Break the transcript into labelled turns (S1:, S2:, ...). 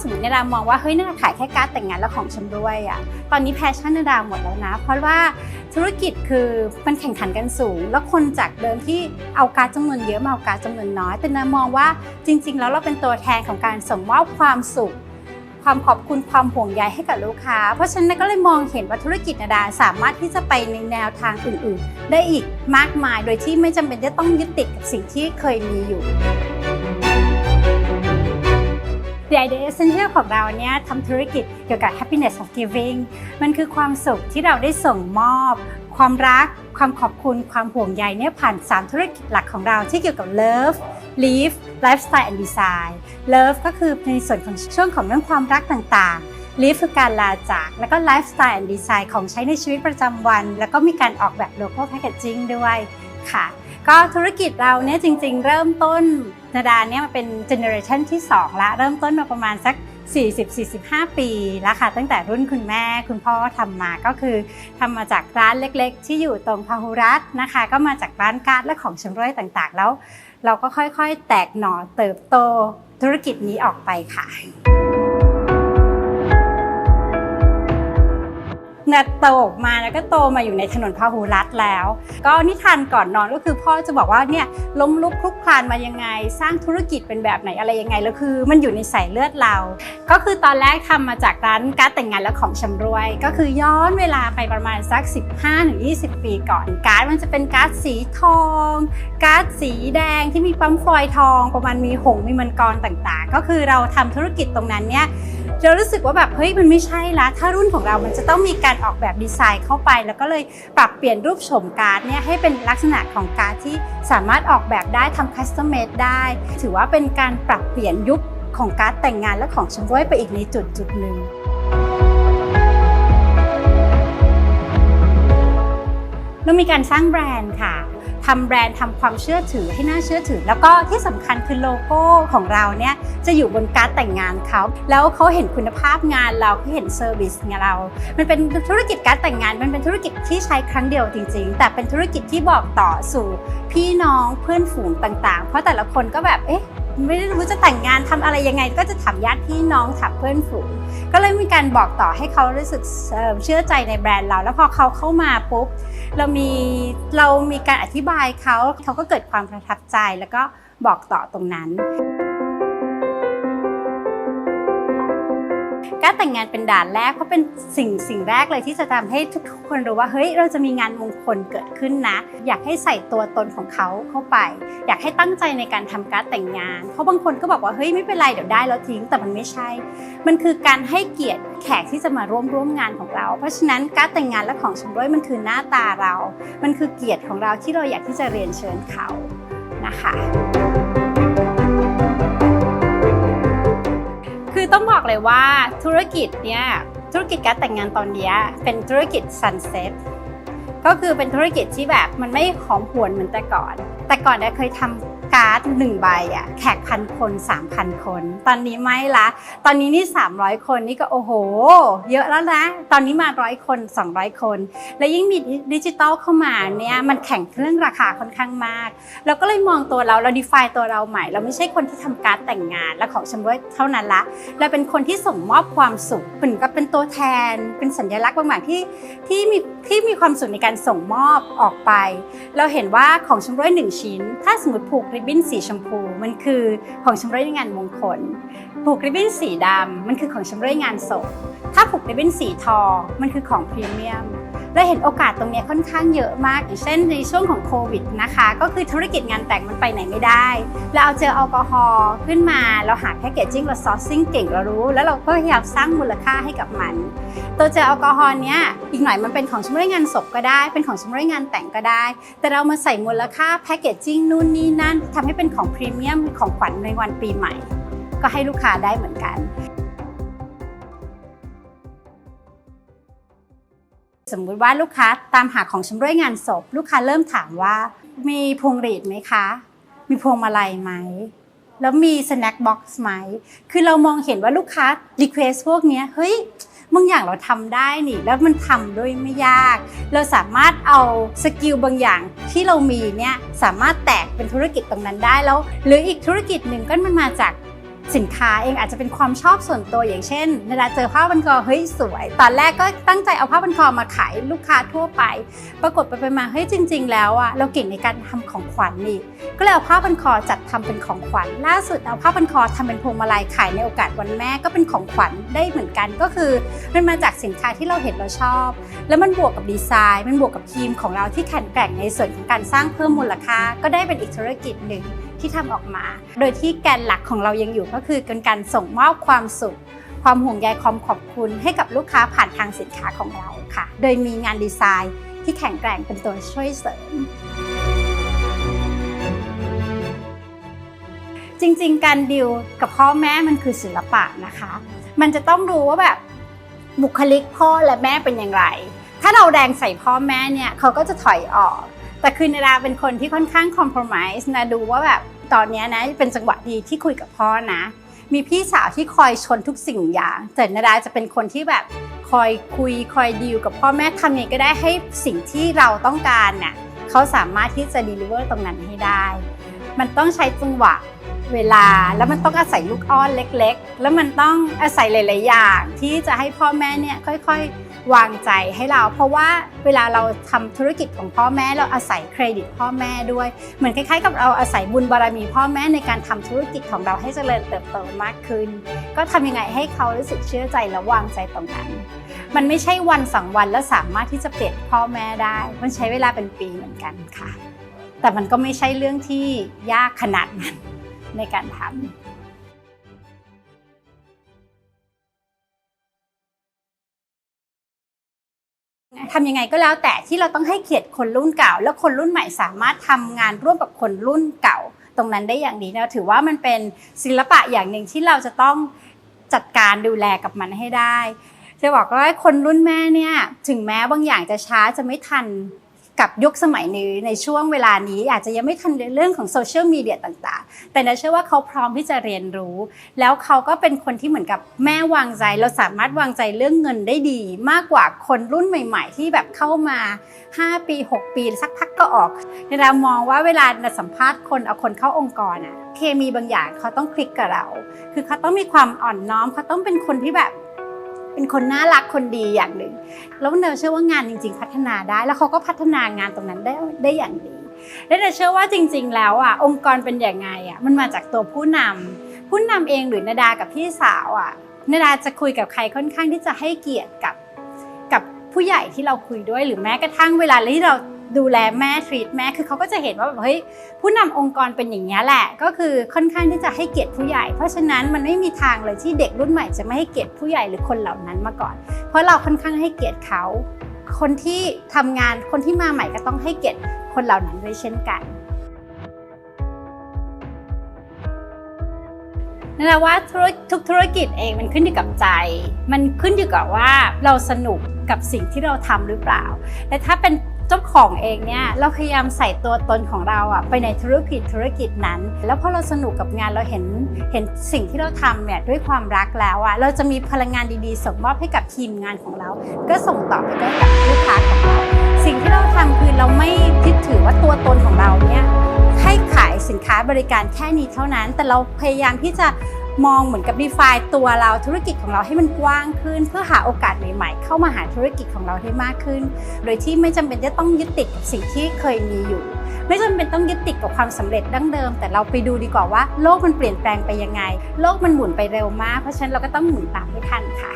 S1: สมมตินาดามองว่าเฮ้ยนาดาขายแค่การ์ดแต่งงานแล้วของชำร่วยอะตอนนี้แพชชั่นนาดาหมดแล้วนะ เพราะว่าธุรกิจคือมันแข่งขันกันสูง แล้วคนจากเดิมที่เอาการ์ดจำนวนเยอะมาเอาการ์ดจำนวนน้อยแต่นามองว่าจริง ๆ แล้วเราเป็นตัวแทนของการส่งมอบความสุข ความขอบคุณความห่วงใยให้กับลูกค้า เพราะฉะนั้นก็เลยมองเห็นว่าธุรกิจนาดาสามารถที่จะไปในแนวทางอื่น ๆ ได้อีกมากมาย โดยที่ไม่จำเป็นจะต้องยึดติดกับสิ่งที่เคยมีอยู่ The Idea Essential ของเราเนี่ยทำธุรกิจเกี่ยวกับ happiness of giving มันคือความสุขที่เราได้ส่งมอบ ความรัก ความขอบคุณ ความห่วงใยเนี่ยผ่าน 3 ธุรกิจหลักของเราที่เกี่ยวกับ love live lifestyle and design love ก็คือในส่วนของช่วงของเรื่องความรักต่างๆ live คือการลาจาก แล้วก็ lifestyle and design ของใช้ในชีวิตประจำวัน แล้วก็มีการออกแบบ local packaging ด้วยค่ะ ก็ธุรกิจเราเนี่ยจริง ๆ เริ่มต้นนาดาเนี่ยมาเป็นเจเนอเรชันที่2ละเริ่มต้นมาประมาณสัก 40-45 ปีแล้วค่ะ ตั้งแต่รุ่นคุณแม่คุณพ่อทำมาก็คือทำมาจากร้านเล็กๆ ที่อยู่ตรงพาหุรัตน์นะคะ ก็มาจากร้านการ์ดและของชำร่วยต่างๆ แล้ว เราก็ค่อยๆ แตกหน่อเติบโตธุรกิจนี้ออกไปค่ะ นาโตออกมาแล้วก็โตมาอยู่ในถนนพหุรัตแล้ว ก็นิทานก่อนนอนก็คือพ่อจะบอกว่าเนี่ยล้มลุกคลุกคลานมายังไง สร้างธุรกิจเป็นแบบไหนอะไรยังไงแล้วคือ มันอยู่ในสายเลือดเรา ก็คือตอนแรกทำมาจากร้านการ์ดแต่งงานและของชำรวย ก็คือย้อนเวลาไปประมาณสัก 15-20 ปีก่อนการ์ดมันจะเป็นการ์ดสีทอง การ์ดสีแดงที่มีปั๊มฟอยทอง ประมาณมีหงมีมังกรต่างๆ ก็คือเราทำธุรกิจตรงนั้นเนี่ย เรารู้สึกว่าแบบเฮ้ยมันไม่ใช่ละถ้ารุ่นของเรามันจะต้องมีการออกแบบดีไซน์เข้าไป แล้วก็เลยปรับเปลี่ยนรูปโฉมการ์ดเนี่ยให้เป็นลักษณะของการ์ดที่สามารถออกแบบได้ทำคัสตอมเมดได้ ถือว่าเป็นการปรับเปลี่ยนยุคของการ์ดแต่งงานและของชำร่วยไปอีกในจุดจุดหนึ่งเรามีการสร้างแบรนด์ค่ะ ทำแบรนด์ทำความเชื่อถือให้น่าเชื่อถือ แล้วก็ที่สำคัญคือโลโก้ของเราเนี่ยจะอยู่บนการ์ดแต่งงานเขาแล้วเขาเห็นคุณภาพงานเราเขาเห็นเซอร์วิสงานเรา มันเป็นธุรกิจการ์ดแต่งงาน มันเป็นธุรกิจที่ใช้ครั้งเดียวจริง ๆ แต่เป็นธุรกิจที่บอกต่อสู่พี่น้องเพื่อนฝูงต่างๆ เพราะแต่ละคนก็แบบเอ๊ะไม่รู้จะแต่งงานทำอะไรยังไง ก็จะถามญาติพี่น้องถามเพื่อนฝูง ก็เลยมีการบอกต่อให้เขารู้สึกเชื่อใจในแบรนด์เรา แล้วพอเขาเข้ามาปุ๊บเรามีเรามีการอธิบายเขาเขาก็เกิดความประทับใจแล้วก็บอกต่อตรงนั้น การแต่งงานเป็นด่านแรกเพราะเป็นสิ่งสิ่งแรกเลยที่จะทำให้ทุกๆคนรู้ว่าเฮ้ยเราจะมีงานมงคลเกิดขึ้นนะ อยากให้ใส่ตัวตนของเขาเข้าไป อยากให้ตั้งใจในการทำการแต่งงาน เพราะบางคนก็บอกว่าเฮ้ยไม่เป็นไรเดี๋ยวได้แล้วทิ้งแต่มันไม่ใช่ มันคือการให้เกียรติแขกที่จะมาร่วมร่วมงานของเรา เพราะฉะนั้นการแต่งงานและของชำร่วยมันคือหน้าตาเรา มันคือเกียรติของเราที่เราอยากที่จะเรียนเชิญเขานะคะ ต้องบอกเลยว่าธุรกิจเนี่ยธุรกิจการแต่งงานตอนนี้เป็นธุรกิจซันเซ็ตก็คือเป็นธุรกิจที่แบบมันไม่หอมหวนเหมือนแต่ก่อน แต่ก่อนเนี่ยเคยทำ การ์ดหนึ่งใบอะแขกพันคน 3,000 คน ตอนนี้ไม่ละ ตอนนี้นี่ 300 คนนี่ก็โอ้โห เยอะแล้วนะ ตอนนี้มาร้อยคน 200 คน และยิ่งมีดิจิตอลเข้ามาเนี่ยมันแข่งเรื่องราคาค่อนข้างมาก เราก็เลยมองตัวเราเรา define ตัวเราใหม่ เราไม่ใช่คนที่ทำการดแต่งงานและของชำร่วยเท่านั้นละเราเป็นคนที่ส่งมอบความสุขเหมือนกับเป็นตัวแทน เป็นสัญลักษณ์บางอย่างที่ที่มีที่มีความสุขในการส่งมอบออกไป เราเห็นว่าของชำร่วยหนึ่งชิ้น ถ้าสมมติผูกริบบิ้นสีชมพู มันคือของชำร่วยงานมงคล ผูกริบบิ้นสีดำมันคือของชำร่วยงานศพถ้าผูกริบบิ้นสีทองมันคือของพรีเมียม เราเห็นโอกาสตรงนี้ค่อนข้างเยอะมาก อย่างเช่นในช่วงของโควิดนะคะ ก็คือธุรกิจงานแต่งมันไปไหนไม่ได้ เราเอาเจลแอลกอฮอล์ขึ้นมา เราหาแพคเกจจิ้งเราซอร์ซิ่งเก่งเรารู้ แล้วเราก็พยายามสร้างมูลค่าให้กับมัน ตัวเจลแอลกอฮอล์เนี้ยอีกหน่อยมันเป็นของชำร่วยงานศพก็ได้ เป็นของชำร่วยงานแต่งก็ได้ แต่เรามาใส่มูลค่าแพคเกจจิ้งนู่นนี่นั่นทำให้เป็นของพรีเมียมของขวัญในวันปีใหม่ ก็ให้ลูกค้าได้เหมือนกัน สมมุติว่าลูกค้าตามหาของชำร่วยงานศพ ลูกค้าเริ่มถามว่า มีพวงหรีดไหมคะ มีพวงมาลัยไหม แล้วมีสแน็คบ็อกซ์ไหม คือเรามองเห็นว่าลูกค้ารีเควสพวกนี้เฮ้ยบางอย่างเราทำได้นี่ แล้วมันทำด้วยไม่ยาก เราสามารถเอาสกิลบางอย่างที่เรามีเนี่ยสามารถแตกเป็นธุรกิจตรงนั้นได้แล้ว หรืออีกธุรกิจหนึ่งก็มันมาจาก สินค้าเองอาจจะเป็นความชอบส่วนตัวอย่างเช่นเวลาเจอผ้าพันคอเฮ้ยสวย ตอนแรกก็ตั้งใจเอาผ้าพันคอมาขายลูกค้าทั่วไป ปรากฏไปไปมาเฮ้ยจริง ๆ แล้วอะเราเก่งในการทำของขวัญนี่ก็เลยเอาผ้าพันคอจัดทำเป็นของขวัญล่าสุดเอาผ้าพันคอทำเป็นพวงมาลัยขายในโอกาสวันแม่ก็เป็นของขวัญได้เหมือนกันก็คือมันมาจากสินค้าที่เราเห็นเราชอบ แล้วมันบวกกับดีไซน์มันบวกกับทีมของเราที่แข็งแกร่งในส่วนของการสร้างเพิ่มมูลค่าก็ได้เป็นอีกธุรกิจหนึ่ง ที่ทำออกมา โดยที่แกนหลักของเรายังอยู่ก็คือการการส่งมอบความสุข ความห่วงใยความขอบคุณ ให้กับลูกค้าผ่านทางสินค้าของเราค่ะ โดยมีงานดีไซน์ที่แข็งแกร่งเป็นตัวช่วยเสริมจริง ๆ การดิวกับพ่อแม่มันคือศิลปะนะคะ มันจะต้องรู้ว่าแบบบุคลิกพ่อและแม่เป็นอย่างไร ถ้าเราแรงใส่พ่อแม่เนี่ยเขาก็จะถอยออก แต่คือนาดาเป็นคนที่ค่อนข้างคอมเพลมไพร์นะดูว่าแบบตอนนี้นะเป็นจังหวะดีที่คุยกับพ่อนะ มีพี่สาวที่คอยชนทุกสิ่งอย่างแต่นาดาจะเป็นคนที่แบบคอยคุยคอยดีลกับพ่อแม่ทำยังไงก็ได้ให้สิ่งที่เราต้องการเนี่ยเขาสามารถที่จะดีลิเวอร์ตรงนั้นให้ได้ มันต้องใช้จังหวะเวลาแล้วมันต้องอาศัยลูกอ้อนเล็ก ๆ แล้วมันต้องอาศัยหลาย ๆ อย่าง ที่จะให้พ่อแม่เนี่ยค่อย ๆ วางใจให้เรา เพราะว่าเวลาเราทำธุรกิจของพ่อแม่เราอาศัยเครดิตพ่อแม่ด้วย เหมือนคล้าย ๆ กับเราอาศัยบุญบารมีพ่อแม่ในการทำธุรกิจของเราให้เจริญเติบโตมากขึ้น ก็ทำยังไงให้เขารู้สึกเชื่อใจและวางใจตรงนั้นมันไม่ใช่วันสองวันแล้วสามารถที่จะเปลี่ยนพ่อแม่ได้ มันใช้เวลาเป็นปีเหมือนกันค่ะ แต่มันก็ไม่ใช่เรื่องที่ยากขนาดนั้นในการทำทำยังไงก็แล้วแต่ที่เราต้องให้เกียรติคนรุ่นเก่า แล้วคนรุ่นใหม่สามารถทำงานร่วมกับคนรุ่นเก่า ตรงนั้นได้อย่างดีนะถือว่ามันเป็นศิลปะอย่างหนึ่งที่เราจะต้องจัดการดูแลกับมันให้ได้จะบอกว่าคนรุ่นแม่เนี่ยถึงแม้บางอย่างจะช้าจะไม่ทัน กับยุคสมัยนี้ในช่วงเวลานี้อาจจะยังไม่ทันในเรื่องของโซเชียลมีเดียต่างๆ แต่นะเชื่อว่าเขาพร้อมที่จะเรียนรู้ แล้วเขาก็เป็นคนที่เหมือนกับแม่วางใจ เราสามารถวางใจเรื่องเงินได้ดี มากกว่าคนรุ่นใหม่ ๆ ที่แบบเข้ามา 5 ปี 6 ปีสักพักก็ออกในเรามองว่าเวลาสัมภาษณ์คนเอาคนเข้าองค์กรอะเคมีบางอย่างเขาต้องคลิกกับเรา คือเขาต้องมีความอ่อนน้อมเขาต้องเป็นคนที่แบบ เป็นคนน่ารักคนดีอย่างหนึ่ง แล้วเนยเชื่อว่างานจริง ๆ พัฒนาได้ แล้วเขาก็พัฒนางานตรงนั้นได้ได้อย่างดี และเนยเชื่อว่าจริง ๆ แล้วอะองค์กรเป็นอย่างไงอะมันมาจากตัวผู้นำผู้นำเองหรือนาดากับพี่สาวอะนาดาจะคุยกับใครค่อนข้างที่จะให้เกียรติกับ กับผู้ใหญ่ที่เราคุยด้วยหรือแม้กระทั่งเวลาที่เรา ดูแลแม่ทรีตแม่คือเขาก็จะเห็นว่าแบบเฮ้ยผู้นำองค์กรเป็นอย่างนี้แหละ ก็คือค่อนข้างที่จะให้เกียรติผู้ใหญ่ เพราะฉะนั้นมันไม่มีทางเลยที่เด็กรุ่นใหม่จะไม่ให้เกียรติผู้ใหญ่หรือคนเหล่านั้นมาก่อน เพราะเราค่อนข้างให้เกียรติเขา คนที่ทำงานคนที่มาใหม่ก็ต้องให้เกียรติคนเหล่านั้นด้วยเช่นกันนั่นแหละว่าทุกธุรกิจเองมันขึ้นอยู่กับใจ มันขึ้นอยู่กับว่าเราสนุกกับสิ่งที่เราทำหรือเปล่า และถ้าเป็น เจ้าของเองเนี่ยเราพยายามใส่ตัวตนของเราอะไปในธุรกิจธุรกิจนั้น แล้วพอเราสนุกกับงานเราเห็นเห็นสิ่งที่เราทำเนี่ยด้วยความรักแล้วอะเราจะมีพลังงานดีๆส่งมอบให้กับทีมงานของเรา ก็ส่งต่อไปได้กับลูกค้าของเราสิ่งที่เราทำคือเราไม่คิดถือว่าตัวตนของเราเนี่ยให้ขายสินค้าบริการแค่นี้เท่านั้น แต่เราพยายามที่จะ มองเหมือนกับดีไฟตัวเราธุรกิจของเราให้มันกว้างขึ้น เพื่อหาโอกาสใหม่ๆ เข้ามาหาธุรกิจของเราให้มากขึ้น โดยที่ไม่จำเป็นจะต้องยึดติดกับสิ่งที่เคยมีอยู่ ไม่จำเป็นต้องยึดติดกับความสำเร็จดั้งเดิม แต่เราไปดูดีกว่าว่าโลกมันเปลี่ยนแปลงไปยังไง โลกมันหมุนไปเร็วมาก เพราะฉะนั้นเราก็ต้องหมุนตามให้ทันค่ะ